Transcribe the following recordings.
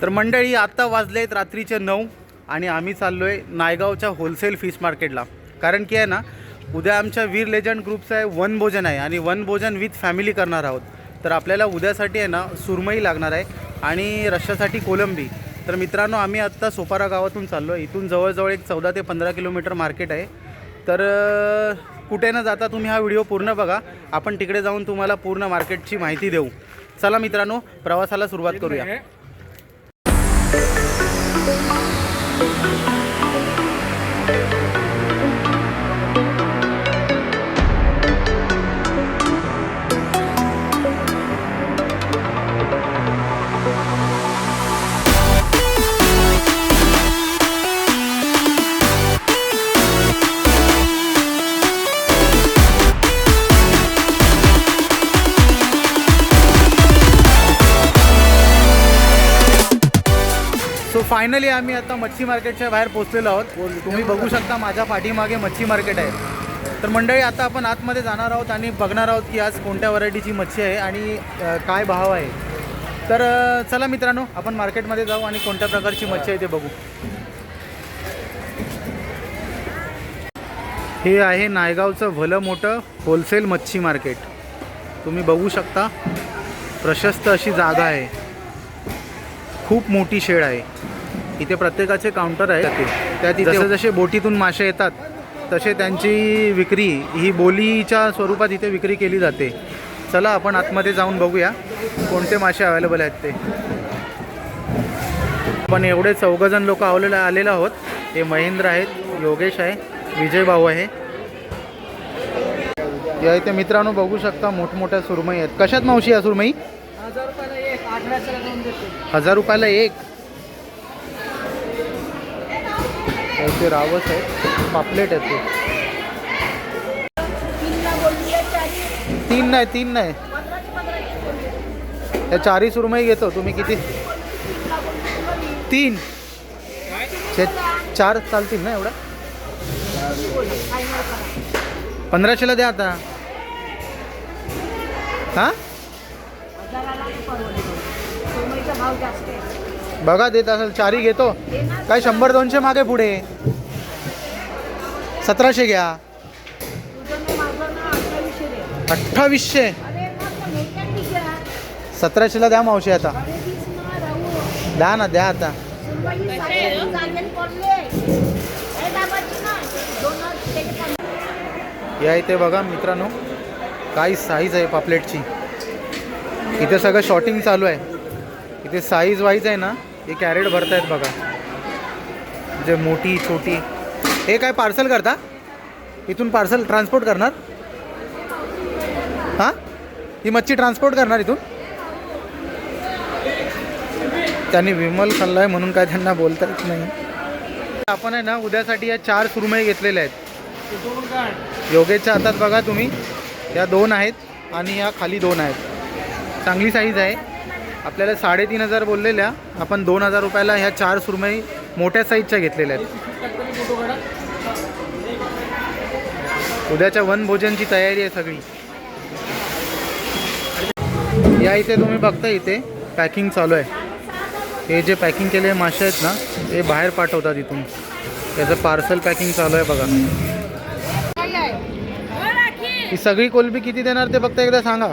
तर मंडळी आत्ता वाजले आहेत रात्रीचे नऊ आणि आम्ही चाललो आहे नायगावच्या होलसेल फिश मार्केटला कारण की आहे ना उद्या आमच्या वीर लेजंड ग्रुपचं आहे वन भोजन आहे आणि वन भोजन विथ फॅमिली करणार आहोत. तर आपल्याला उद्यासाठी आहे ना सुरमई लागणार आहे आणि रश्श्यासाठी कोलंबी. तर मित्रांनो आम्ही आत्ता सोपारा गावातून चाललो आहे इथून जवळजवळ एक चौदा ते पंधरा किलोमीटर मार्केट आहे. तर कुठे न जाता तुम्ही हा व्हिडिओ पूर्ण बघा. आपण तिकडे जाऊन तुम्हाला पूर्ण मार्केटची माहिती देऊ. चला मित्रांनो प्रवासाला सुरुवात करूया. फायनली आम्ही आता मच्छी मार्केटच्या बाहेर पोहोचलेलो आहोत. तुम्ही बघू शकता माझ्या पाठीमागे मच्छी मार्केट आहे. तर मंडळी आता आपण आतमध्ये जाणार आहोत आणि बघणार आहोत की आज कोणत्या व्हरायटीची मच्छी आहे आणि काय भाव आहे. तर चला मित्रांनो आपण मार्केटमध्ये जाऊ आणि कोणत्या प्रकारची मच्छी आहे ते बघू. हे आहे नायगावचं भलं मोठं होलसेल मच्छी मार्केट. तुम्ही बघू शकता प्रशस्त अशी जागा आहे. खूप मोठी शेड आहे. इथे प्रत्येकाचे काउंटर आहे. ते त्यात इथे जसे जसे बोटीतून मासे येतात तसे त्यांची विक्री ही बोलीच्या स्वरूपात इथे विक्री केली जाते. चला आपण आतमध्ये जाऊन बघूया कोणते मासे अवेलेबल आहेत ते. पण एवढे चौघजण लोक आवलेले आलेले आहोत. हे महेंद्र आहेत योगेश आहे विजय भाऊ आहे. या इथे मित्रांनो बघू शकता मोठमोठ्या सुरमई आहेत. कशात मावशी या सुरमई? हजार रुपयाला एक. अठराशेला रावस आहे. पापलेट आहे ते. तीन नाही तीन नाही. त्या चारी सुरमई घेतो. तुम्ही किती? तीन. चार चालतील ना एवढा? पंधराशेला द्या आता. हां? बघा देत असेल चारी घेतो. काय शंभर दोनशे मागे पुढे? सतराशे घ्या. अठ्ठावीसशे. सतराशेला द्या मावशी आता. द्या ना द्या आता. या इथे बघा मित्रांनो काही साईज आहे पापलेटची. इथे सगळं शॉटिंग चालू आहे. इथे साईज वाईज आहे ना हे कॅरेट भरतायत बघा. जे मोठी छोटी. हे काय पार्सल करता? इथून पार्सल ट्रान्सपोर्ट करणार? हां? ही मच्छी ट्रान्सपोर्ट करणार इथून? त्यांनी विमल खाल्लाय म्हणून काय त्यांना बोलता येत नाही. आपण आहे ना उद्यासाठी या चार सुरमई घेतलेल्या आहेत. योगेशच्या हातात बघा तुम्ही. या दोन आहेत आणि या खाली दोन आहेत. चांगली साईज आहे. आपल्याला साडेतीन हजार बोललेल्या आपण दोन हजार रुपयाला ह्या चार सुरमई मोठ्या साईजच्या घेतलेल्या आहेत. उद्याच्या वनभोजनची तयारी आहे सगळी. या इथे तुम्ही बघता इथे पॅकिंग चालू आहे. हे जे पॅकिंग केलेले मासे आहेत ना ते बाहेर पाठवतात इथून. त्याचं पार्सल पॅकिंग चालू आहे बघा. ही सगळी कोलबी किती देणार ते फक्त एकदा सांगा.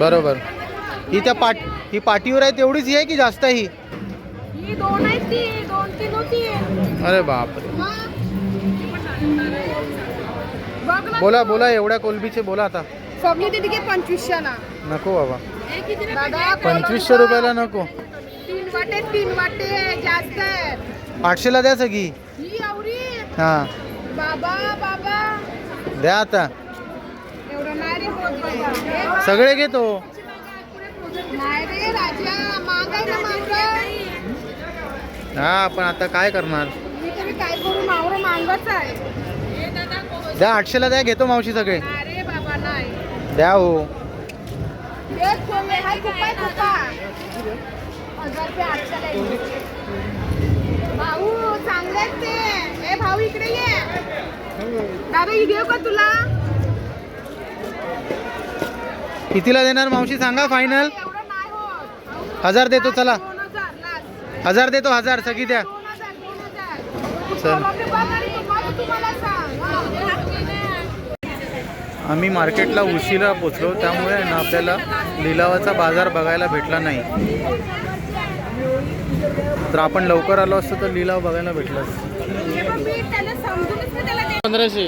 बरोबर. ही त्या पाट ही पाठीवर आहे तेवढीच ही आहे की जास्त आहे ही? ही दोन आहेत ती दोन तीन होती. अरे बापरे? बघ ना. बोला बोला एवढ्या कोलबीचे बोला आता. सगळी पंचवीसशेला नको बाबा. दादा पंचवीसशे रुपयाला नको. तीन वाटे तीन वाटे जास्त आहेत आठशेला द्या सगळी. ही हां. बाबा बाबा. द्या आता एवढं नाही रे होत बाबा. सगळे घेतो हा पण आता काय करणार? द्या आठशेला द्या घेतो मावशी सगळे. द्या हो. भाऊ चांगले दादा ही घेऊ का तुला? कितीला देणार मावशी? सांगा फायनल हजार देतो चला. हजार देतो हजार सगळी द्या. चल. आम्ही मार्केटला उशिरा पोचलो त्यामुळे ना आपल्याला लिलावाचा बाजार बघायला भेटला नाही. तर आपण लवकर आलो असतो तर लिलाव बघायला भेटला असता. हे बघ, मी त्याला समजूनच मी त्याला ते- पंधराशे.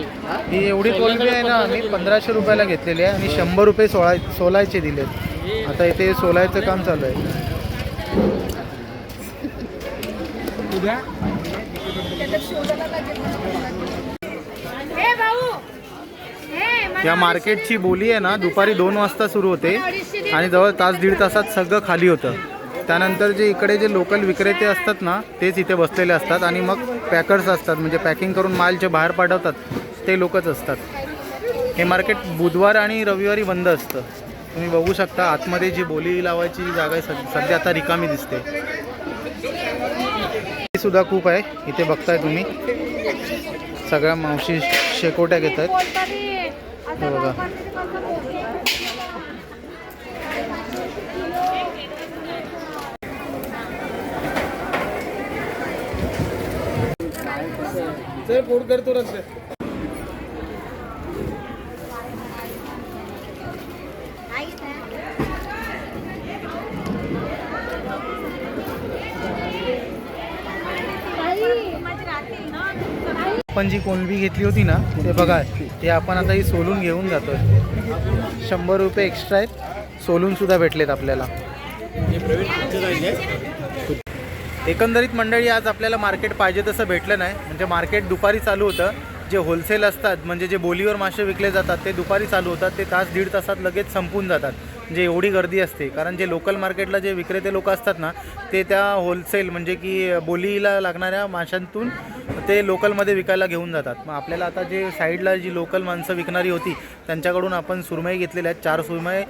ही एवढी कोलंबी आहे ना आम्ही पंधराशे. रुपयाला घेतलेली आहे आणि शंभर रुपये सोळा सोलायचे दिलेत. आता इथे सोलायचं काम चालू आहे. हे हे या मार्केटची बोली आहे ना दुपारी दोन वाजता सुरू होते आणि जवळ तास दीड तासात सगळं खाली होतं. त्यानंतर जे इकडे जे लोकल विक्रेते असतात ना तेच इथे बसलेले असतात आणि मग पॅकर्स असतात. म्हणजे पॅकिंग करून माल जे बाहेर पाठवतात ते लोकच असतात. हे मार्केट बुधवार आणि रविवारी बंद असतं. तुम्ही बघू शकता आतमध्ये जी बोली लावायची जागा आहे सध्या आता रिकामी दिसते. सुद्धा खूप आहे. इथे बघताय तुम्ही. सगळ्या मावशी शेकोट्या घेत आहेत कोणतरी करतो रस्ते आपण जी कोलंबी घेतली होती ना ते बघा ते आपण आता ही सोलून घेऊन जातोय. शंभर रुपये एक्स्ट्रा आहेत. सोलून सुद्धा भेटलेत आपल्याला. एकंदरीत मंडळी आज आपल्याला मार्केट पाहिजे तसं भेटलं नाही. म्हणजे मार्केट दुपारी चालू होतं. जे होलसेल असतात म्हणजे जे बोलीवर मासे विकले जातात ते दुपारी चालू होतात. ते तास दीड तासात लगेच संपून जातात. म्हणजे एवढी गर्दी असते. कारण जे लोकल मार्केटला जे विक्रेते लोक असतात ना ते त्या होलसेल म्हणजे की बोलीला लागणाऱ्या माशांतून ते लोकलमध्ये विकायला घेऊन जातात. मग आपल्याला आता जे साईडला जी लोकल माणसं विकणारी होती त्यांच्याकडून आपण सुरमई घेतलेल्या आहेत. चार सुरमई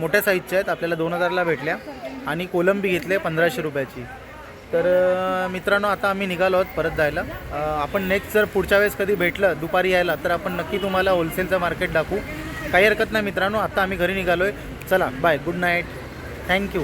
मोठ्या साईजच्या आहेत. आपल्याला दोन हजारला भेटल्या. आणि कोलंबी घेतले पंधराशे रुपयाची. तर मित्रांनो आता आम्ही निघालो आहोत परत जायला. आपण नेक्स्ट जर पुढच्या वेळेस कधी भेटलं दुपारी यायला तर आपण नक्की तुम्हाला होलसेलचं मार्केट दाखवू. काही हरकत नाही मित्रांनो आता आम्ही घरी निघालो आहे चला बाय गुड नाईट थँक्यू